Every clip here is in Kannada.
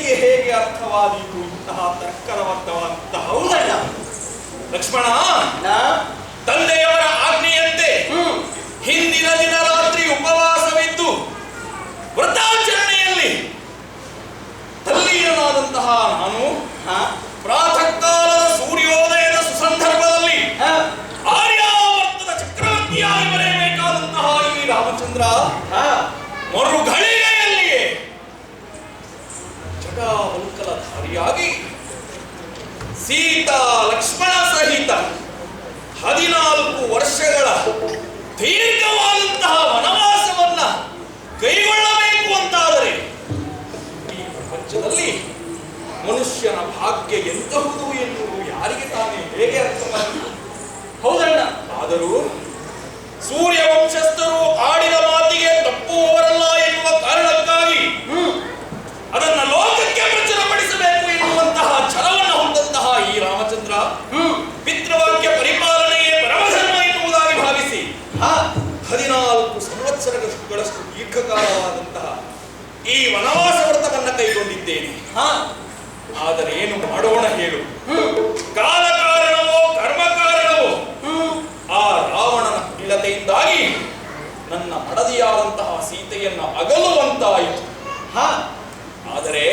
ಮನುಷ್ಯನಿಗೆ ಹೇಗೆ ಅರ್ಥವಾದೀತು ಇಂತಹ ತರ್ಕರವತ್ತವಾದಂತಹ ಹೌದಣ್ಣ ಲಕ್ಷ್ಮಣ ತಂದೆಯವರ ಆಜ್ಞೆಯಂತೆ ಹಿಂದಿನ ದಿನ ರಾತ್ರಿ ಉಪವಾಸವಿದ್ದು ವ್ರತಾಚರಣೆಯಲ್ಲಿ ತಲ್ಲೀನನಾದಂತಹ ನಾನು ಪ್ರಾತಃ ಕಾಲದ ಸೂರ್ಯೋದಯದ ಸುಸಂದರ್ಭದಲ್ಲಿ ಆರ್ಯಾವರ್ತದ ಚಕ್ರವರ್ತಿಯಾಗಿ ಬರೆಯಬೇಕಾದಂತಹ ಈ ರಾಮಚಂದ್ರ ಮರುಘಳಿಗೆಯಲ್ಲಿಯೇ ಜಟಾವಲ್ಕಲಧಾರಿಯಾಗಿ ಸೀತಾ ಲಕ್ಷ್ಮಣ ಸಹಿತ ಹದಿನಾಲ್ಕು ವರ್ಷಗಳ ದೀರ್ಘವಾದಂತಹ ವನವಾಸವನ್ನ ಕೈಗೊಳ್ಳಬೇಕು ಅಂತಾದರೆ ಈ ಪ್ರಪಂಚದಲ್ಲಿ ಮನುಷ್ಯನ ಭಾಗ್ಯ ಎಂತಹುದು ಎನ್ನುವುದು ಯಾರಿಗೆ ತಾನೇ ಹೇಗೆ ಅರ್ಥವಾಗಿದೆ ಹೌದಣ್ಣ, ಆದರೂ ಸೂರ್ಯ ವಂಶಸ್ಥರು ಆಡಿದ ಮಾತಿಗೆ ಸೀತೆಯನ್ನು ಅಗಲುವಂತಾಯಿತು. ಹ. ಆದರೆ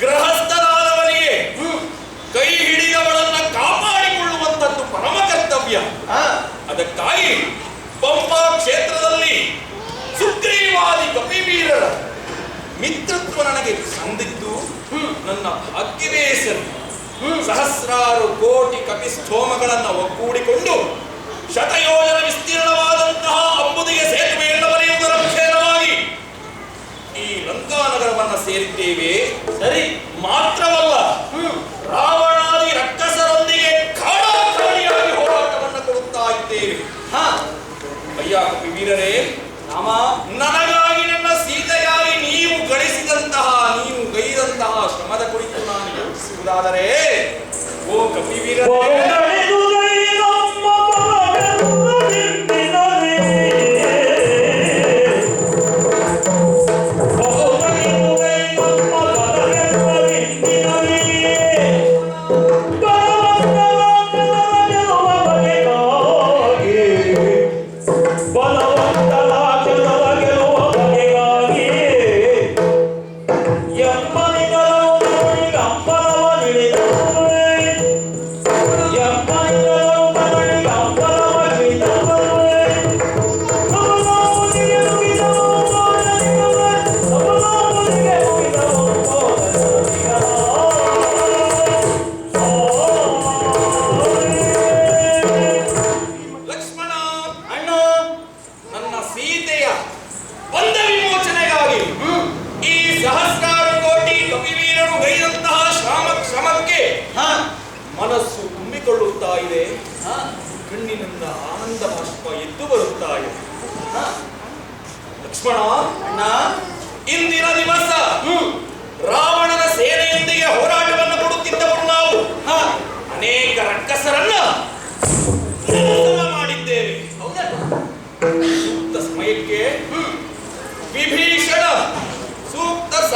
ಗೃಹಸ್ಥರಾದವನಿಗೆ ಕೈ ಹಿಡಿದವಳನ್ನ ಕಾಪಾಡಿಕೊಳ್ಳುವಂತದ್ದು ಪರಮ ಕರ್ತವ್ಯ. ಅದಕ್ಕಾಗಿ ಪಂಪಾ ಕ್ಷೇತ್ರದಲ್ಲಿ ಸುಗ್ರೀವಾದಿ ಕಪಿವೀರರ ಮಿತ್ರತ್ವ ನನಗೆ ಸಂದಿದ್ದು ನನ್ನ ಭಾಗ್ಯವೇ ಸರಿ. ಸಹಸ್ರಾರು ಕೋಟಿ ಕಪಿ ಸ್ತೋಮಗಳನ್ನು ಶತಯೋಜನ ಕಪಿ ವೀರರೇ ರಾಮ ನನಗಾಗಿ ನನ್ನ ಸೀತೆಯಾಗಿ ನೀವು ಗಳಿಸಿದಂತಹ, ನೀವು ಗೈದಂತಹ ಶ್ರಮದ ಕುರಿತು ನಾನು ಯೋಚಿಸುವುದಾದರೆ, ಓ ಕಪಿ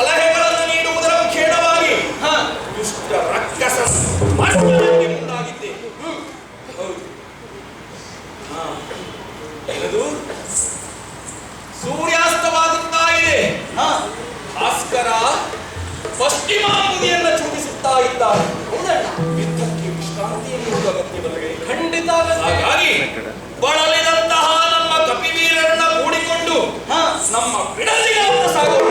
ಸಲಹೆಗಳನ್ನು ನೀಡುವುದರ ಖೇಡವಾಗಿ ದುಷ್ಟ ರಕ್ಕಸ ಮುಂದಾಗಿದ್ದೆ ಹೌದು. ಸೂರ್ಯಾಸ್ತವಾಗುತ್ತಾ ಇದೆ. ಭಾಸ್ಕರ ಪಶ್ಚಿಮಾಂಬುದಿಯನ್ನು ಚೂಡಿಸುತ್ತಾ ಇದ್ದಾರೆ ಹೌದಣ್ಣ ಯುದ್ಧಕ್ಕೆ ವಿಶ್ರಾಂತಿ ಎನ್ನುವುದು ಅಗತ್ಯವಲ್ಲವೇ ಖಂಡಿತ. ಹಾಗಾಗಿ, ಬಳಲಿದಂತಹ ನಮ್ಮ ಕಪಿವೀರರನ್ನ ಕೂಡಿಕೊಂಡು ಹಾ ನಮ್ಮ ಬಿಡಲಿಗೆ ಸಾಗೋಣ.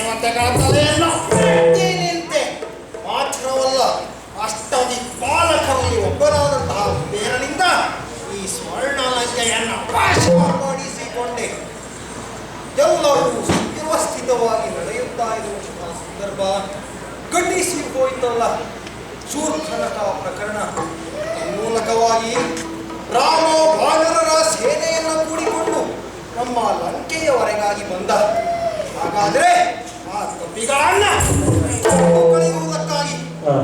ದೇವತೆಗಳ ತಲೆಯನ್ನು ಎತ್ತಿ ನಿಂತೆ ಮಾತ್ರವಲ್ಲ ಒಬ್ಬರಾದಂತಹ ಪೇರನಿಂದ ಬೇರನಿಂದ ಈ ಸ್ವರ್ಣಲಂಕೆಯನ್ನು ಪಾಶ ಮಾಡಿಸಿಕೊಂಡೆ. ಎಲ್ಲರೂ ಸುವ್ಯವಸ್ಥಿತವಾಗಿ ನಡೆಯುತ್ತಾ ಇರುವಂತಹ ಸಂದರ್ಭ ಗಟ್ಟಿಸಿ ಹೋಯಿತಲ್ಲ. ಶೂರ್ಖನಕ ಪ್ರಕರಣ. ಮೂಲಕವಾಗಿ ರಾಮ ಬಾಲರರ ಸೇನೆಯನ್ನು ಕೂಡಿಕೊಂಡು ನಮ್ಮ ಲಂಕೆಯವರೆಗಾಗಿ ಬಂದ. ಹಾಗಾದ್ರೆ ಆ ಕಪಿಗಳನ್ನ ಕಳೆಯುವುದಕ್ಕಾಗಿ ಹಾ.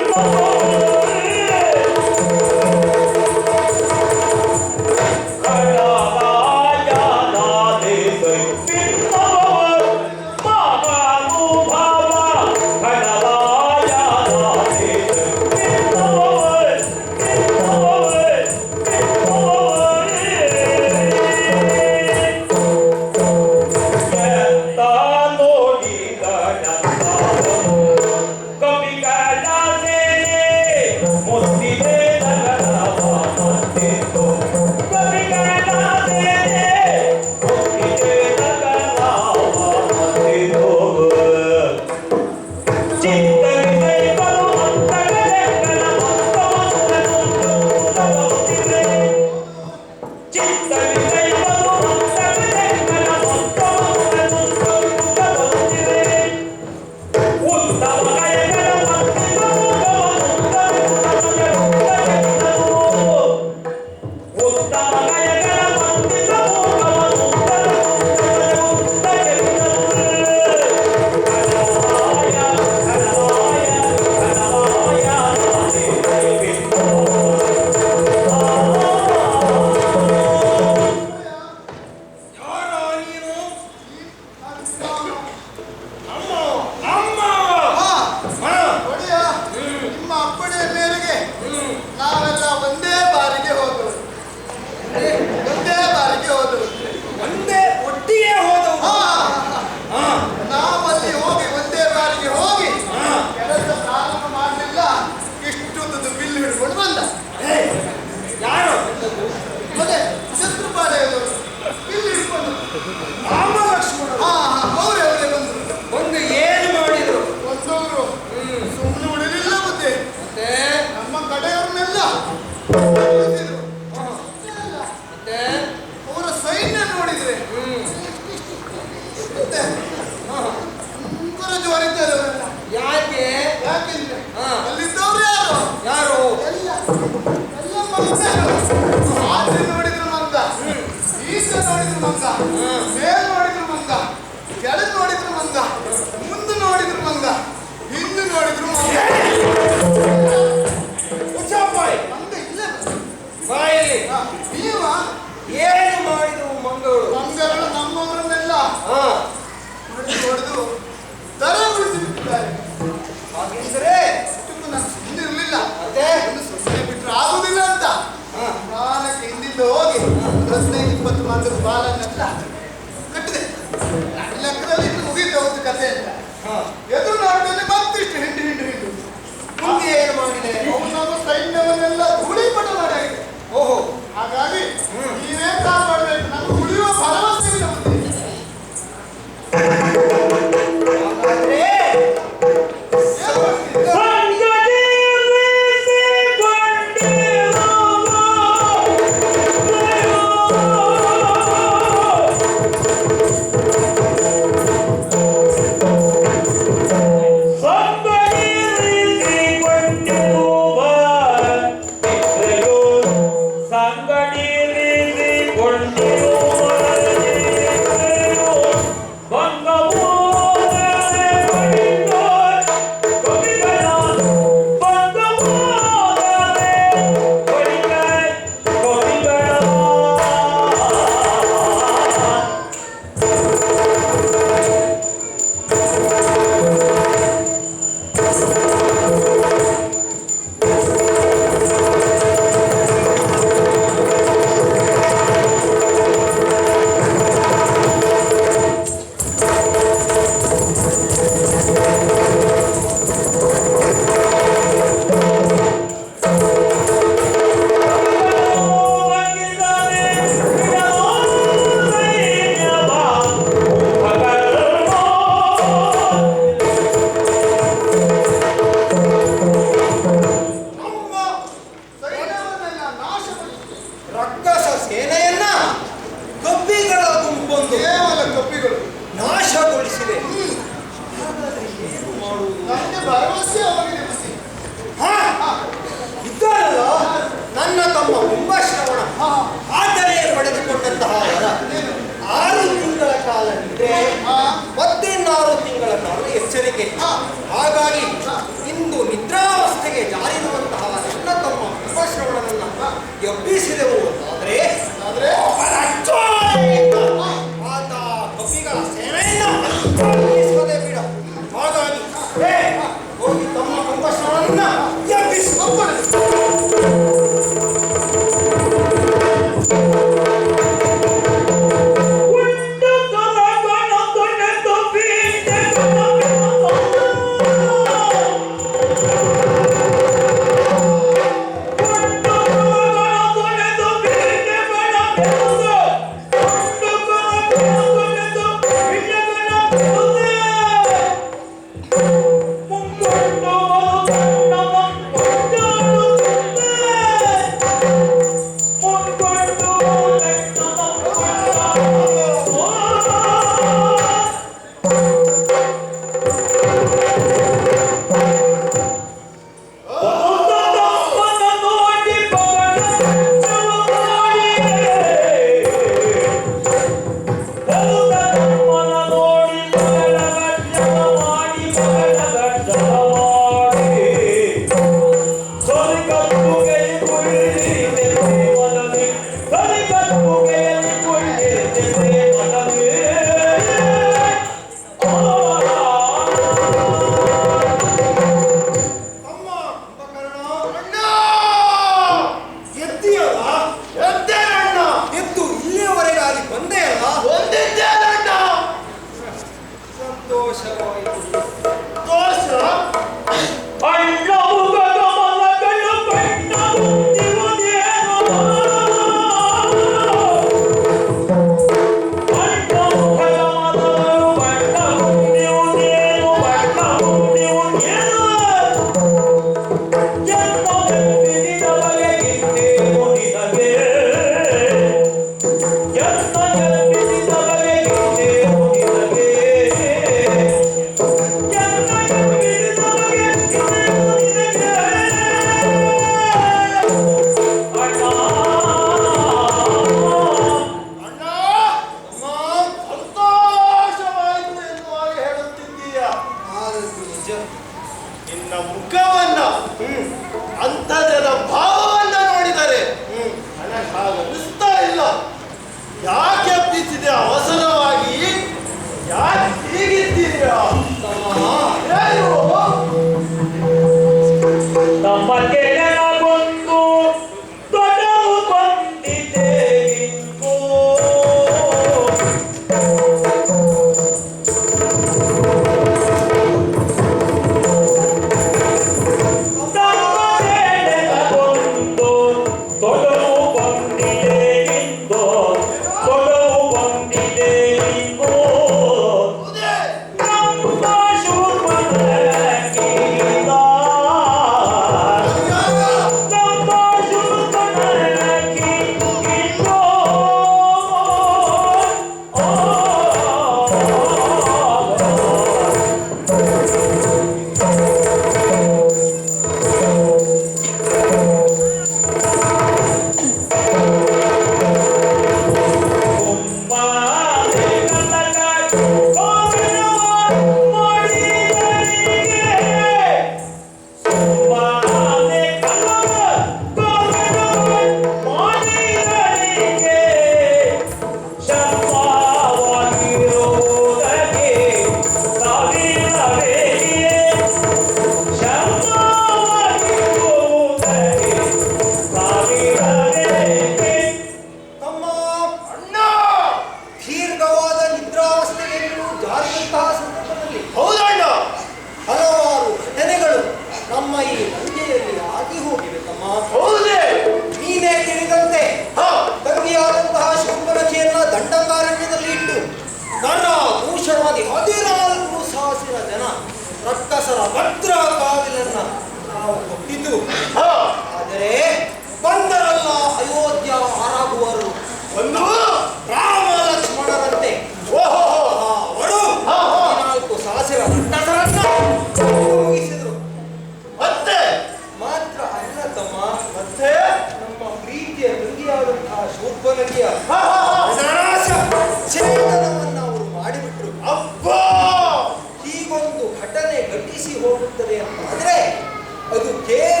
Yeah.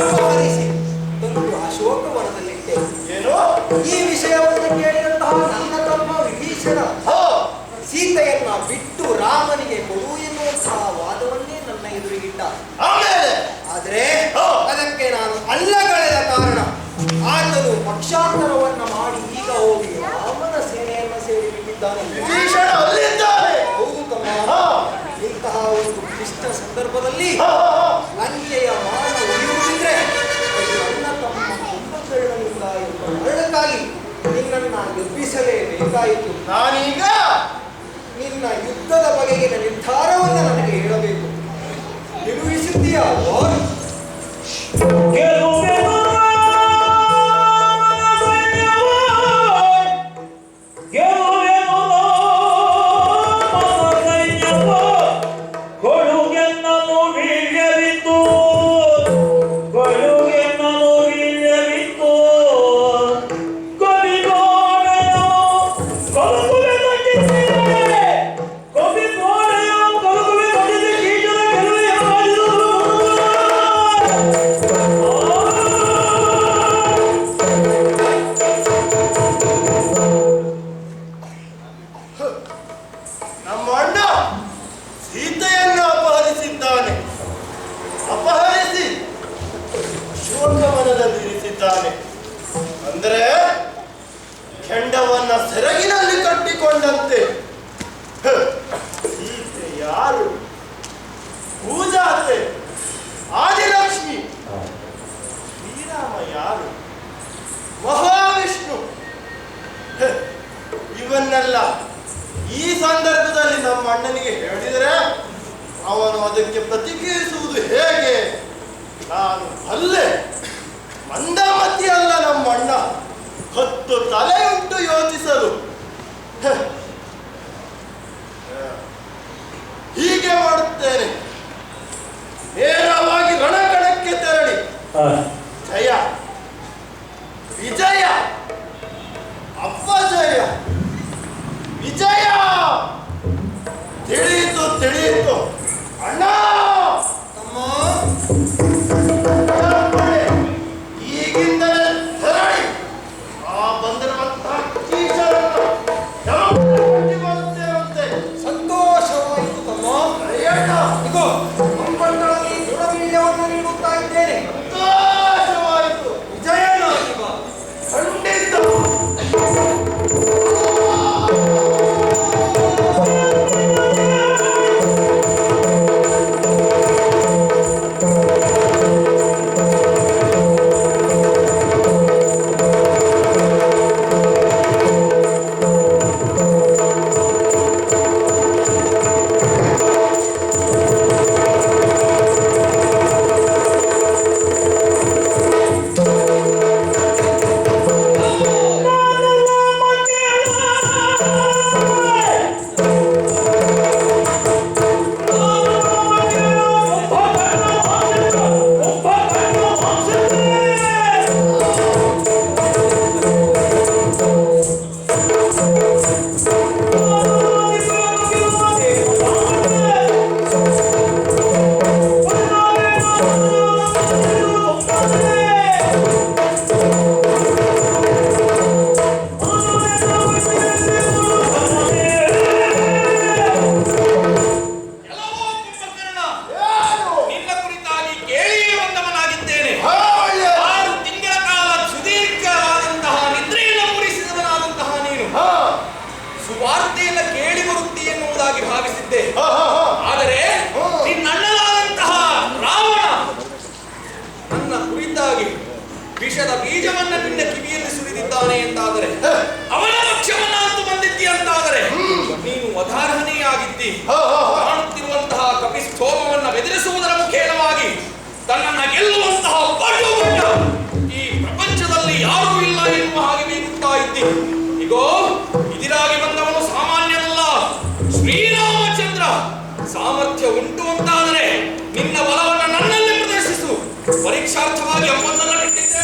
ಸಂಹರಿಸಿ ತಂದು ಅಶೋಕವನದಲ್ಲಿಟ್ಟೆ ಏನು? ಈ ವಿಷಯವನ್ನು ಕೇಳಿದಂತಹ ನನ್ನ ತಮ್ಮ ವಿಭೀಷಣ. ಸೀತೆಯನ್ನ ಬಿಟ್ಟು ರಾಮನಿಗೆ ಕೊಡು ಎನ್ನುವಂತಹ ವಾದವನ್ನೇ ನನ್ನ ಎದುರಿಗಿಟ್ಟ. ಆದರೆ ಅದಕ್ಕೆ ನಾನು ಅಲ್ಲಗಳೆದ ಕಾರಣ. ಆತನು ಪಕ್ಷಾಂತರವನ್ನ ಮಾಡಿ ಈಗ ಹೋಗಿ ರಾಮನ ಸೇನೆಯನ್ನ ಸೇರಿ ಬಿಟ್ಟಿದ್ದಾನೆ ಹೌದು ತಮ್ಮ. ಇಂತಹ ಒಂದು ಕ್ಲಿಷ್ಟ ಸಂದರ್ಭದಲ್ಲಿ ನಿನ್ನನ್ನು ಬೇಕಾಯಿತು. ನಾನೀಗ ನಿನ್ನ ಯುದ್ಧದ ಬಗೆಗಿನ ನಿರ್ಧಾರವನ್ನು ನನಗೆ ಹೇಳಬೇಕು. ನಿರ್ವಹಿಸಿದ್ದೀಯಾ ಇಲ್ಲ ಈ ಸಂದರ್ಭದಲ್ಲಿ ನಮ್ಮ ಅಣ್ಣನಿಗೆ ಹೇಳಿದರೆ ಅವನು ಅದಕ್ಕೆ ಪ್ರತಿಕ್ರಿಯಿಸುವುದು ಹೇಗೆ? ನಾನು ಅಲ್ಲೆ. ಮಂದಮತಿ ಅಲ್ಲ ನಮ್ಮ ಅಣ್ಣ. ಹತ್ತು ತಲೆ ಉಂಟು ಯೋಚಿಸಲು ಹೀಗೆ ಮಾಡುತ್ತೇನೆ. ನೇರವಾಗಿ ರಣಕಣಕ್ಕೆ ತೆರಳಿ. ವಿಜಯ! ತಿಳಿಯಿತು ತಿಳಿಯಿತು. ಅಣ್ಣ! ತಮ್ಮ